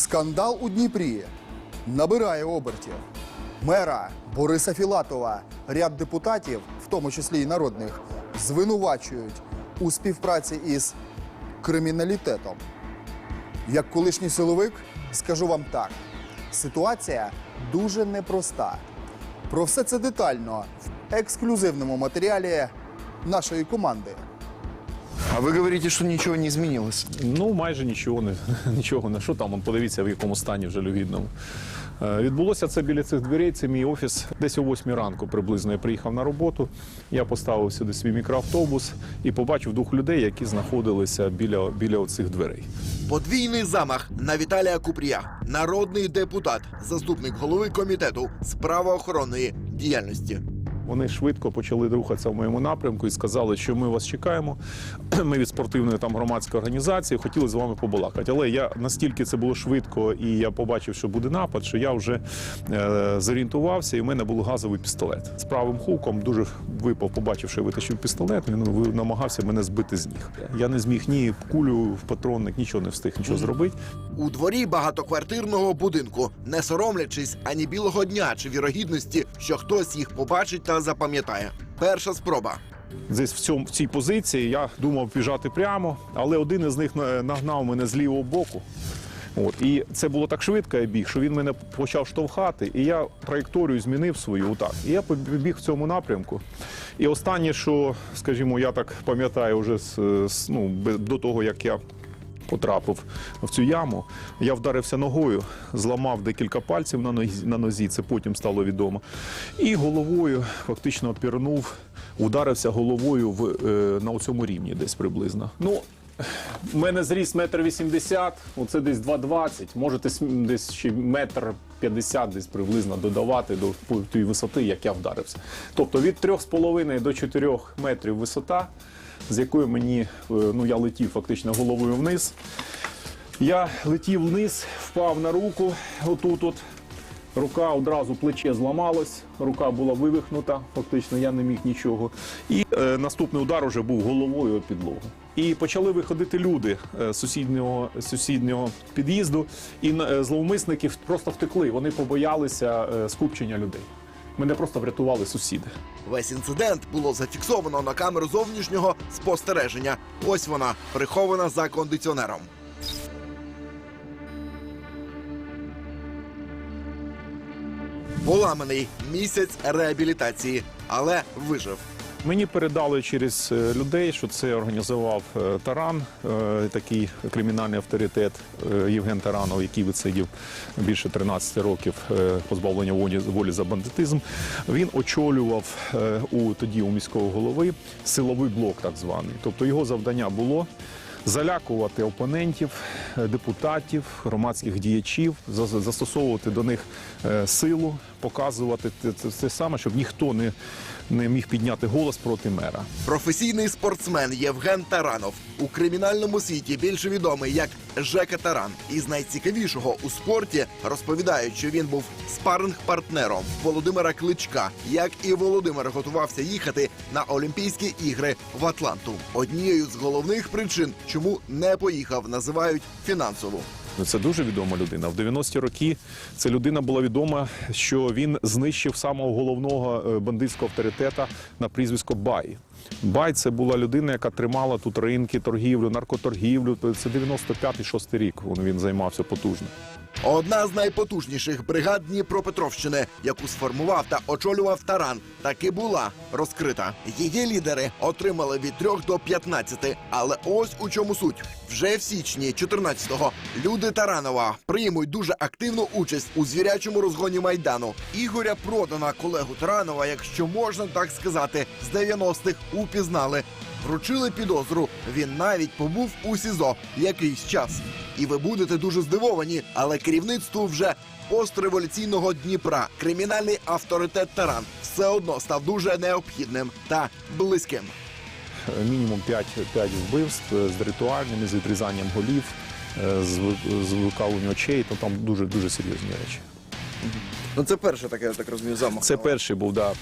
Скандал у Дніпрі набирає обертів. Мера Бориса Філатова, ряд депутатів, в тому числі і народних, звинувачують у співпраці із криміналітетом. Як колишній силовик, скажу вам так: ситуація дуже непроста. Про все це детально в ексклюзивному матеріалі нашої команди. А вы говорите, что ничего не изменилось? Ну, майже нічого не нічого не що там. Подивіться, в якому стані в жалюгідному. Е, Відбулося це біля цих дверей. Це мій офіс. Десь о 8 ранку приблизно я приїхав на роботу. Я поставив сюди свій мікроавтобус і побачив двох людей, які знаходилися біля, біля цих дверей. Подвійний замах на Віталія Купрія, народний депутат, заступник голови комітету з правоохоронної діяльності. Вони швидко почали рухатися в моєму напрямку і сказали, що ми вас чекаємо. Ми від спортивної там громадської організації хотіли з вами побалакати. Але я настільки це було швидко, і я побачив, що буде напад, що я вже е, зорієнтувався, і в мене був газовий пістолет. З правим хуком дуже випав, побачив, що я витащив пістолет. Він намагався мене збити з ніг. Я не зміг ні кулю в патронник, нічого не встиг нічого зробити. У дворі багатоквартирного будинку, не соромлячись ані білого дня чи вірогідності, що хтось їх побачить та запам'ятає. Перша спроба. Десь в цьому в цій позиції я думав біжати прямо, але один із них нагнав мене з лівого боку. От і це було так швидко, я біг, що він мене почав штовхати, і я траєкторію змінив свою отак. І я побіг в цьому напрямку. І останнє, що, скажімо, я так пам'ятаю, вже з, з- ну, до того, як я потрапив в цю яму. Я вдарився ногою, зламав декілька пальців на нозі, на нозі, це потім стало відомо. І головою фактично пірнув, ударився головою в, е, на цьому рівні десь приблизно. Ну, у мене зріс метр вісімдесят, оце десь 2,20, можете десь ще метр 50 десь приблизно додавати до тієї висоти, як я вдарився. Тобто від 3,5 до 4 метрів висота, з якою мені, е, ну я летів фактично головою вниз. Я летів вниз, впав на руку, отут от. Рука одразу плече зламалось, рука була вивихнута, фактично я не міг нічого. І е, наступний удар уже був головою о підлогу. І почали виходити люди е, з сусіднього, сусіднього під'їзду, і е, зловмисники просто втекли. Вони побоялися е, скупчення людей. Мене просто врятували сусіди. Весь інцидент було зафіксовано на камеру зовнішнього спостереження. Ось вона прихована за кондиціонером. Поламаний місяць реабілітації, але вижив. Мені передали через е, людей, що це організував е, Таран, е, такий кримінальний авторитет Євген Таранов, який висидів більше 13 років позбавлення волі, волі за бандитизм. Він очолював у тоді у міського голови силовий блок, так званий. Тобто його завдання було. Залякувати опонентів, депутатів, громадських діячів, за- за- застосовувати до них силу, показувати це, це саме, щоб ніхто не, не міг підняти голос проти мера. Професійний спортсмен Євген Таранов у кримінальному світі більше відомий як Жека Таран. Із найцікавішого у спорті розповідають, що він був спаринг-партнером Володимира Кличка, як і Володимир готувався їхати на Олімпійські ігри в Атланту. Однією з головних причин, чому не поїхав, називають фінансову. Ну, Це дуже відома людина. В 90-ті роки ця людина була відома, що він знищив самого головного е, бандитського авторитета на прізвисько Бай. Бай це була людина, яка тримала тут ринки, торгівлю, наркоторгівлю. Це 95-6 рік. Він, займався потужно. Одна з найпотужніших бригад Дніпропетровщини, яку сформував та очолював Таран, таки була розкрита. Її лідери отримали від 3 до 15. Але ось у чому суть. Вже в січні 14-го люди Таранова приймуть дуже активну участь у звірячому розгоні майдану. Ігоря Продана, колегу Таранова, якщо можна так сказати, з 90-х упізнали. Вручили підозру. Він навіть побув у СІЗО якийсь час. І ви будете дуже здивовані, але керівництву вже постреволюційного Дніпра кримінальний авторитет Таран все одно став дуже необхідним та близьким. Мінімум 5, 5 вбивств з ритуальними, з відрізанням голів, е, з, з викалуванням очей. То там дуже дуже серйозні речі. Ну це перше таке, я так розумію, замах. Це перший був да,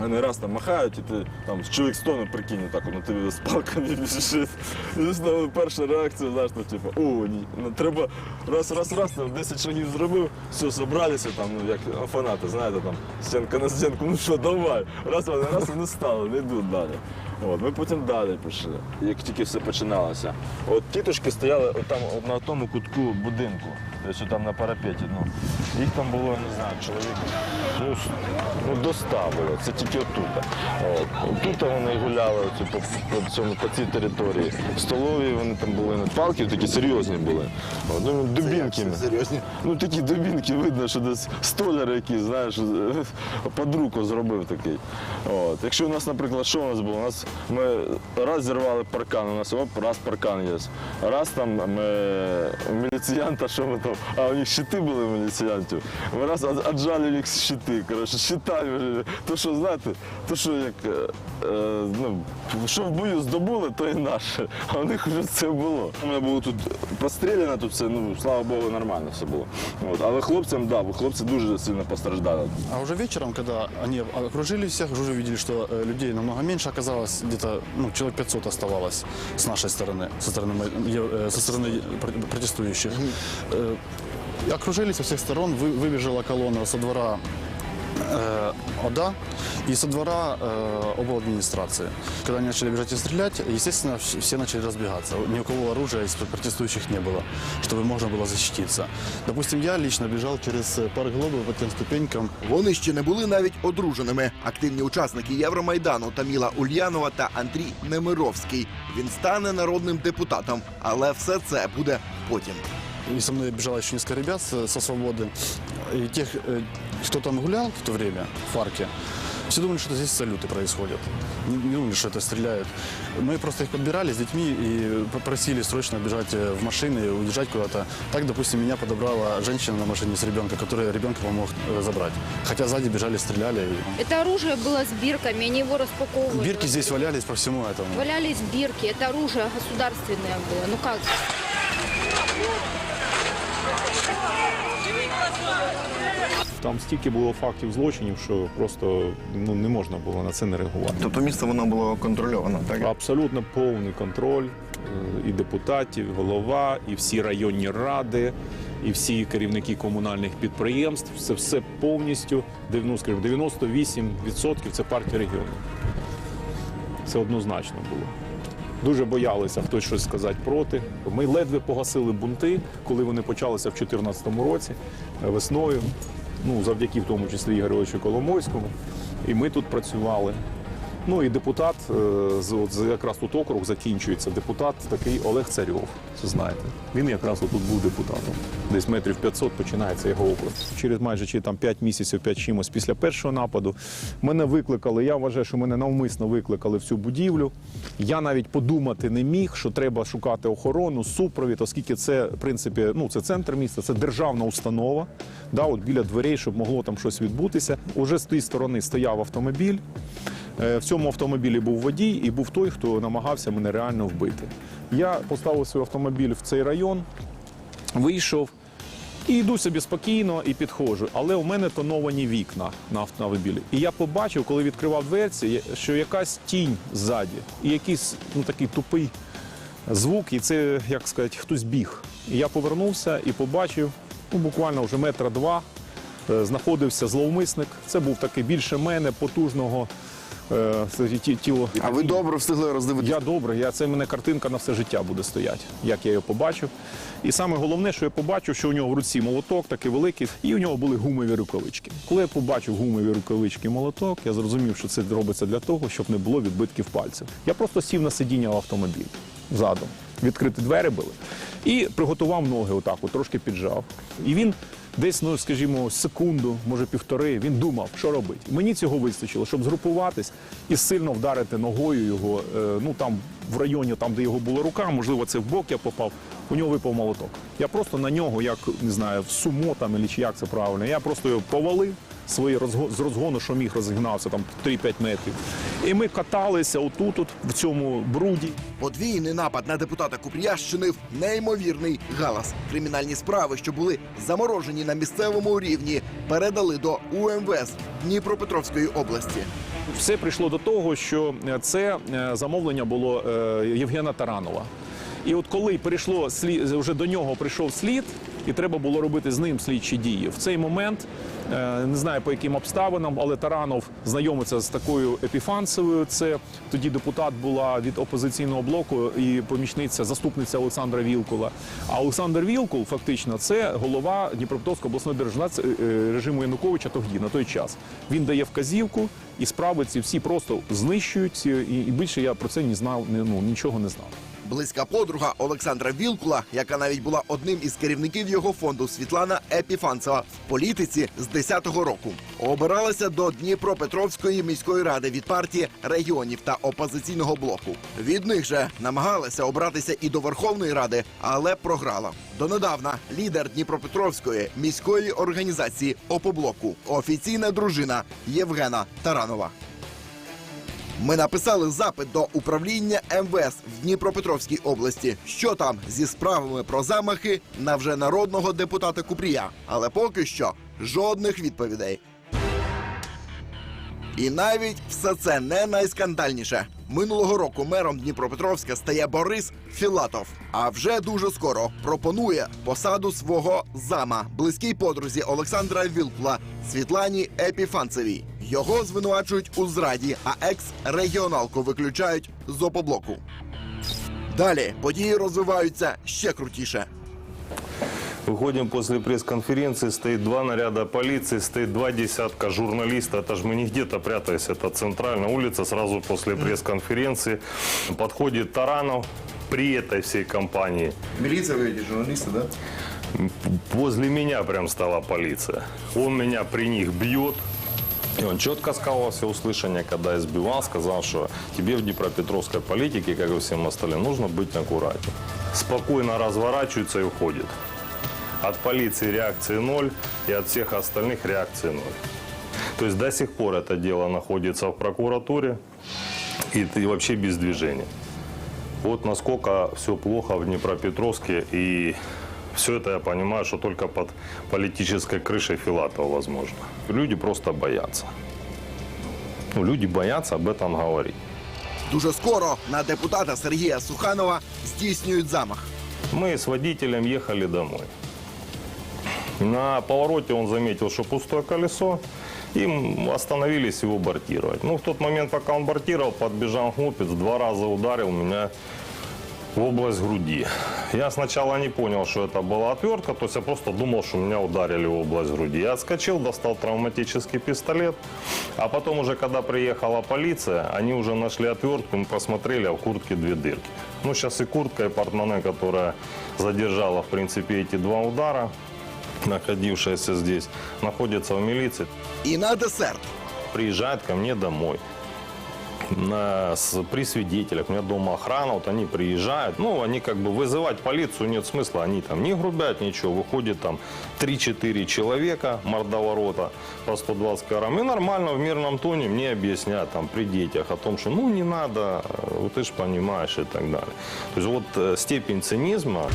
Вони раз там махають, і ти там чоловік стоне, прикинь, так на тебе з палками біжить. І знову перша реакція, знаєш, ну, типу, о, ні, ну, треба раз, раз, раз, там 10 шагів зробив, все, зібралися, там, ну, як фанати, знаєте, там, стінка на стінку, ну що, давай. Раз, вони, раз, вони стали, не йдуть далі. От, ми потім далі пішли. Як тільки все починалося. От тітушки стояли от там, от на тому кутку будинку, десь там на парапеті. Ну, їх там було, не знаю, чоловік. Ну, ну доставили, це тільки отут. От. Тут вони гуляли оці, по, по, цьому, по цій території. В столовій вони там були палки, такі серйозні були. От, ну, дубінки. Серйозні? Ну такі дубінки видно, що десь столяр якийсь, знаєш, під руку зробив такий. От. Якщо у нас, наприклад, що у нас було? У нас ми раз зірвали паркан, у нас оп, раз паркан є. Раз там ми у міліціянта, що ми там, а у них щити були у міліціянтів. Ми раз од- отжали їх щити. Коротше, щитами. То, що знаєте, то, що як е, е, ну, що в бою здобули, то і наше. А у них вже це було. У мене було тут постріляно, тут все, ну, слава Богу, нормально все було. От. Але хлопцям, да, бо хлопці дуже сильно постраждали. А уже вечером, когда они окружили всех, уже увидели, что э, людей намного меньше оказалось, где-то ну, человек 500 оставалось с нашей стороны, со стороны, мо- е- э, со стороны пр- протестующих. Э, и Окружили со всех сторон, вы- выбежала колонна со двора э, ОДА и со двора э, обл. администрации. Когда они начали бежать и стрелять, естественно, вс- все начали разбегаться. Ни у кого оружия из протестующих не было, чтобы можно было защититься. Допустим, я лично бежал через э, парк Глобы по тем ступенькам, Вони ще не були навіть одруженими. Активні учасники Євромайдану Таміла Ульянова та Андрій Немировський. Він стане народним депутатом, але все це буде потім. И со мной бежало еще несколько ребят с- со свободы. И тех, э, кто там гулял в то время в парке, все думали, что здесь салюты происходят. Не, не думали, что это стреляют. Мы просто их подбирали с детьми и попросили срочно бежать э, в машины и уезжать куда-то. Так, допустим, меня подобрала женщина на машине с ребенком, которая ребенка помог э, забрать. Хотя сзади бежали, стреляли. И Это оружие было с бирками, они его распаковывали. Бирки здесь валялись по всему этому. Валялись бирки, это оружие государственное было. Ну как? Там стільки було фактів злочинів, що просто ну, не можна було на це не реагувати. Тобто місто воно було контрольовано, так? Абсолютно повний контроль е, і депутатів, і голова, і всі районні ради, і всі керівники комунальних підприємств. Це все повністю, дев- ну, скажімо, 98% це партія регіону. Це однозначно було. Дуже боялися хтось щось сказати проти. Ми ледве погасили бунти, коли вони почалися в 2014 році е, весною. Ну, завдяки в тому числі Ігоровичу Коломойському. І ми тут працювали. Ну і депутат е, з, якраз тут округ закінчується. Депутат такий Олег Царьов. Це знаєте. Він якраз тут був депутатом. Десь метрів 500 починається його округ. Через майже чи там 5 місяців, 5 чимось після першого нападу мене викликали. Я вважаю, що мене навмисно викликали в цю будівлю. Я навіть подумати не міг, що треба шукати охорону, супровід, оскільки це, в принципі, ну це центр міста, це державна установа. Да, от біля дверей, щоб могло там щось відбутися. Уже з тієї сторони стояв автомобіль. Е, В цьому автомобілі був водій і був той, хто намагався мене реально вбити. Я поставив свій автомобіль в цей район, вийшов і йду собі спокійно і підходжу. Але у мене тоновані вікна на автомобілі. І я побачив, коли відкривав дверці, що якась тінь ззаді, і якийсь ну, такий тупий звук, і це, як сказати, хтось біг. І я повернувся і побачив, ну, буквально вже метра два, е, знаходився зловмисник. Це був такий більше мене, потужного е, ті- тіло. А ви добре встигли роздивитися? Я добре, я це мене картинка на все життя буде стояти, як я його побачив. І саме головне, що я побачив, що у нього в руці молоток такий великий, і у нього були гумові рукавички. Коли я побачив гумові рукавички і молоток, я зрозумів, що це робиться для того, щоб не було відбитків пальців. Я просто сів на сидіння в автомобілі задом. Відкриті двері були. І приготував ноги отак, от, трошки піджав. І він десь, ну скажімо, секунду, може півтори, він думав, що робити. Мені цього вистачило, щоб згрупуватись і сильно вдарити ногою його. е, ну там в районі, там, де його була рука, можливо, це в бок я попав. У нього випав молоток. Я просто на нього, як не знаю, в сумо там, чи як це правильно. Я просто його повалив свої розго- з розгону, що міг розігнався там 3-5 метрів. І ми каталися отут, от, в цьому бруді. Подвійний напад на депутата Купрія щинив неймовірний галас. Кримінальні справи, що були заморожені на місцевому рівні, передали до УМВС Дніпропетровської області. Все прийшло до того, що е, це е, замовлення було е, Євгена Таранова. І от коли прийшло слід, вже до нього прийшов слід, і треба було робити з ним слідчі дії. В цей момент е, не знаю по яким обставинам, але Таранов знайомиться з такою епіфанцевою. Це тоді депутат була від опозиційного блоку і помічниця, заступниця Олександра Вілкула. А Олександр Вілкул, фактично, це голова Дніпропетровської обласної держадміністрації е, режиму Януковича тоді на той час. Він дає вказівку, і справи ці всі просто знищують. І, і більше я про це не знав, не- ну нічого не знав. Близька подруга Олександра Вілкула, яка навіть була одним із керівників його фонду Світлана Епіфанцева в політиці з 10-го року, обиралася до Дніпропетровської міської ради від партії регіонів та опозиційного блоку. Від них же намагалася обратися і до Верховної Ради, але програла. Донедавна лідер Дніпропетровської міської організації Опоблоку, офіційна дружина Євгена Таранова. Ми написали запит до управління МВС в Дніпропетровській області. Що там зі справами про замахи на вже народного депутата Купрія. Але поки що жодних відповідей. І навіть все це не найскандальніше. Минулого року мером Дніпропетровська стає Борис Філатов. А вже дуже скоро пропонує посаду свого зама, близькій подрузі Олександра Вілкла Світлані Епіфанцевій. Його звинувачують у зраді, а екс-регіоналку виключають з опоблоку. Далі події розвиваються ще крутіше. Выходим после пресс-конференции, стоит два наряда полиции, стоит два десятка журналистов. Это же мы не где-то прятались, это центральная улица. Сразу после пресс-конференции подходит Таранов при этой всей компании. Міліція ви эти журналісти, да? Возле меня прям стала полиция. Он меня при них бьет. И он четко сказал во всеуслышание, когда избивал, сказал, что тебе в Днепропетровской политике, как и всем остальным, нужно быть аккуратнее. Спокойно разворачивается и уходит. От полиции реакции ноль, и от всех остальных реакции ноль. То есть до сих пор это дело находится в прокуратуре, и ты вообще без движения. Вот насколько все плохо в Днепропетровске, и все это я понимаю, что только под политической крышей Филатова возможно. Люди просто боятся. Ну, люди боятся об этом говорить. Дуже скоро на депутата Сергія Суханова здійснюють замах. Мы с водителем ехали домой. На повороте он заметил, что пустое колесо, и остановились его бортировать. Ну, в тот момент, пока он бортировал, подбежал хлопец, два раза ударил меня в область груди. Я сначала не понял, что это была отвертка, то есть я просто думал, что меня ударили в область груди. Я отскочил, достал травматический пистолет, а потом уже, когда приехала полиция, они уже нашли отвертку, мы посмотрели, а в куртке две дырки. Ну, сейчас и куртка, и портмоне, которая задержала, в принципе, эти два удара, находившаяся здесь, находится в милиции, І на десерт приезжают ко мне домой. На, с, при свидетелях, у меня дома охрана, вот они приезжают, ну, они как бы вызывать полицию нет смысла, они там не грубят ничего, выходит там 3-4 человека, мордоворота по 120 килограмм, и нормально в мирном тоне мне объяснят там при детях о том, что ну не надо, э, вот ты же понимаешь и так далее. То есть вот э, степень цинизма